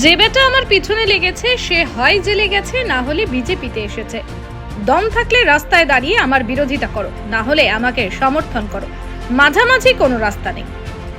যে বেটা আমার পিছনে লেগেছে, সে হয় জেলে গেছে, না হলে বিজেপিতে এসেছে। দম থাকলে রাস্তায় দাঁড়িয়ে আমার বিরোধিতা করো, না হলে আমাকে সমর্থন করো। মাঝামাঝি কোনো রাস্তা নেই।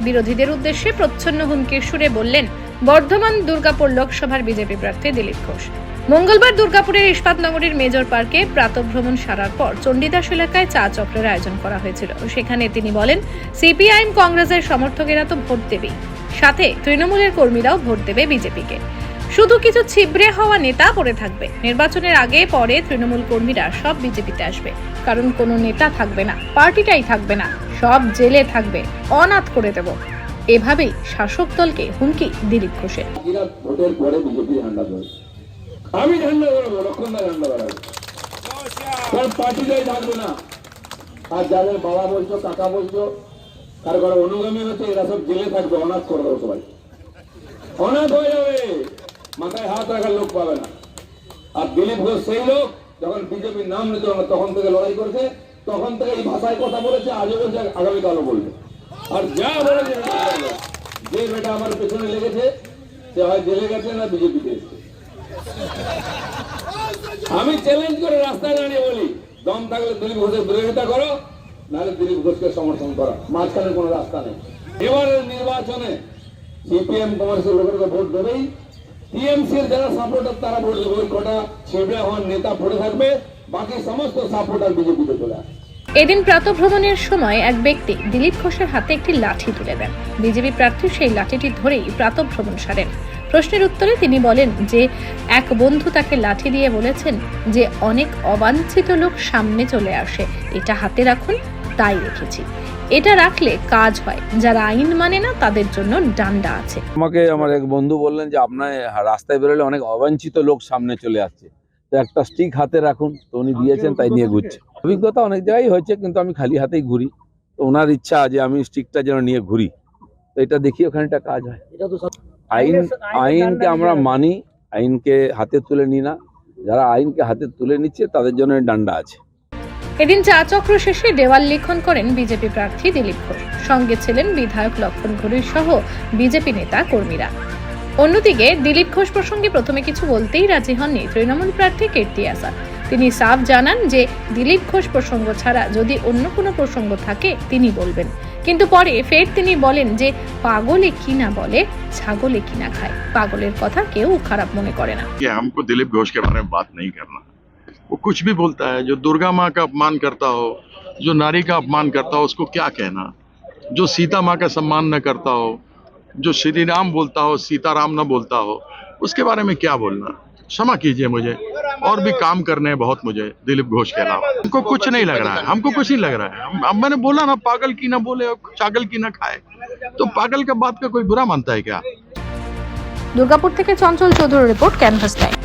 বিরোধীদের উদ্দেশ্যে প্রচ্ছন্ন হুমকির সুরে বললেন, বর্ধমান দুর্গাপুর লোকসভার বিজেপি প্রার্থী দিলীপ ঘোষ। মঙ্গলবার দুর্গাপুরের ইস্পাতনগরীর মেজর পার্কে প্রাতভ্রমণ সারার পর চণ্ডীদাস এলাকায় চা চক্রের আয়োজন করা হয়েছিল। সেখানে তিনি বলেন, সিপিআইএম কংগ্রেসের সমর্থকেরা তো ভোট দেবেই। সাথে তৃণমূলের কর্মীরাও ভোট দেবে বিজেপিকে। শুধু কিছু ছিবড়ে হওয়া নেতা পড়ে থাকবে। নির্বাচনের আগে পরে তৃণমূল কর্মীরা সব বিজেপিতে আসবে। কারণ কোনো নেতা থাকবে না, পার্টিটাই থাকবে না, সব জেলে থাকবে, অনাথ করে দেব। এভাবেই শাসক দলকে হুমকি দিলীপ ঘোষের। আর যাদের বাবা বলছো কাকা বলছো কারও কারও অনুগামী হচ্ছে এরা সব জেলে থাকবে, অনাথ করে দেবো সবাই। অনাথ হয়ে যাবে। মাথায় হাত রাখার লোক পাবে না। আর দিলীপ ঘোষ সেই লোক, যখন বিজেপির নাম নিতে তখন থেকে লড়াই করছে, তখন থেকে এই ভাষায় কথা বলেছে, আজও বলছে আগামীকালও বলবে। আর যা বলেছে যে বেটা আমার পেছনে লেগেছে, সে হয় জেলে গেছে না বিজেপিতে এসছে। আমি চ্যালেঞ্জ করে রাস্তায় দাঁড়িয়ে বলি, দম থাকলে দিলীপ ঘোষের বিরোধিতা করো নাহলে দিলীপ ঘোষকে সমর্থন করো। মাঝখানে কোনো রাস্তা নেই। এবারের নির্বাচনে সিপিএম কমার্সের লোকেরা ভোট দেবেই। টিএমসির যারা সাপোর্টার, তারা ভোট দেবে। ওই কটা ছেড়ে হওয়ার নেতা পড়ে থাকবে। বাকি সমস্ত সাপোর্টার বিজেপিতে চলে আসবে। এদিন প্রাতভ্রমণের সময় এক ব্যক্তি দিলীপ ঘোষের হাতে একটি লাঠি তুলে দেন। বিজেপি প্রার্থী সেই লাঠিটি ধরেই প্রাতভ্রমণ সারেন। প্রশ্নের উত্তরে তিনি বলেন যে, এক বন্ধু তাকে লাঠি দিয়ে বলেছেন যে, অনেক অবাঞ্ছিত লোক সামনে চলে আসে। এটা হাতে রাখুন। তাই রেখেছি। এটা রাখলে কাজ হয়। যারা আইন মানে না তাদের জন্য ডান্ডা আছে। আমাকে আমার এক বন্ধু বললেন যে আপনার রাস্তায় বেরোলে অনেক অবাঞ্ছিত লোক সামনে চলে আসছে। তো একটা স্টিক হাতে রাখুন। তো উনি দিয়েছেন তাই নিয়ে ঘুরছে। অভিজ্ঞতা অনেক জায়গায় হয়েছে কিন্তু আমি খালি হাতেই ঘুরি। তো ওনার ইচ্ছা যে আমি স্টিকটা যেন নিয়ে ঘুরি। তো এটা দেখি ওখানে একটা কাজ হয়। আইন আইনকে আমরা মানি আইনকে হাতে তুলে নিই না। যারা আইনকে হাতে তুলে নিচ্ছে তাদের জন্য ডান্ডা আছে। এদিন চা চক্র শেষে দেওয়াল লিখন করেন বিজেপি প্রার্থী দিলীপ ঘোষ সঙ্গে ছিলেন বিধায়ক লক্ষণ ঘড়ির সহ বিজেপি নেতা কর্মীরা অন্যদিকে দিলীপ ঘোষ প্রসঙ্গে প্রথমে কিছু বলতেই রাজি হননি তৃণমূল প্রার্থী কীর্তি আসাদ তিনি সাফ জানান যে দিলীপ ঘোষ প্রসঙ্গ ছাড়া যদি অন্য কোনো প্রসঙ্গ থাকে তিনি বলবেন কিন্তু পরে ফের তিনি বলেন যে পাগলে কি না বলে ছাগলে কি না খায় পাগলের কথা কেউ খারাপ মনে করে না कि हमको दिलीप घोष के बारे में बात नहीं करना वो कुछ भी बोलता है जो दुर्गा माँ का अपमान करता हो जो नारी का अपमान करता हो उसको क्या कहना जो सीता माँ का सम्मान न करता हो जो श्री राम बोलता हो सीताराम न बोलता हो उसके बारे में क्या बोलना क्षमा कीजिए मुझे और भी काम करने हैं बहुत मुझे दिलीप घोष के अलावा हमको कुछ नहीं लग रहा है हमको कुछ नहीं लग रहा है हम, हम मैंने बोला ना पागल की ना बोले और चागल की ना खाए तो पागल का बात का कोई बुरा मानता है क्या দুর্গাপুর থেকে Chanchal Chowdhury report canvas time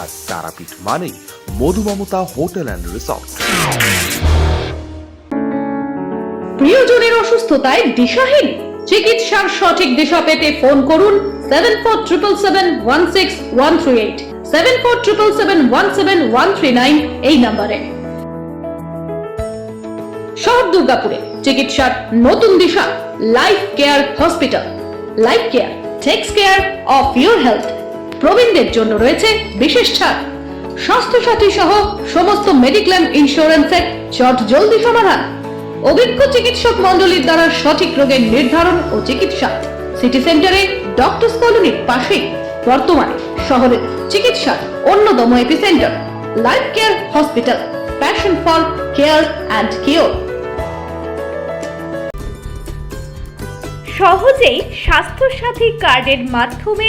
আর তারাপীঠ মানেই মধুমমতা হোটেল অ্যান্ড রিসর্ট। প্রিয়জনের অসুস্থতায় দিশাহীন। চিকিৎসার সঠিক দিশা পেতে ফোন করুন seven four triple seven one six one three eight seven four triple seven one seven one three nine এই নম্বরে। শহর দুর্গাপুরে চিকিৎসার নতুন দিশা life care hospital life care takes care of your health প্রবীণদের জন্য রয়েছে বিশেষ ছাড়। স্বাস্থ্যসাথী সহ সমস্ত মেডিক্লেম ইন্স্যুরেন্সের চট জলদি সমাধান। অভিজ্ঞ চিকিৎসক মণ্ডলীর দ্বারা সঠিক রোগের নির্ধারণ ও চিকিৎসা। সিটি সেন্টারে ডক্টর কলোনির পাশেই বর্তমানে শহরের চিকিৎসার অন্যতম epicentre, life care hospital, passion for care and cure. সহজেই স্বাস্থ্যসাথী কার্ডের মাধ্যমে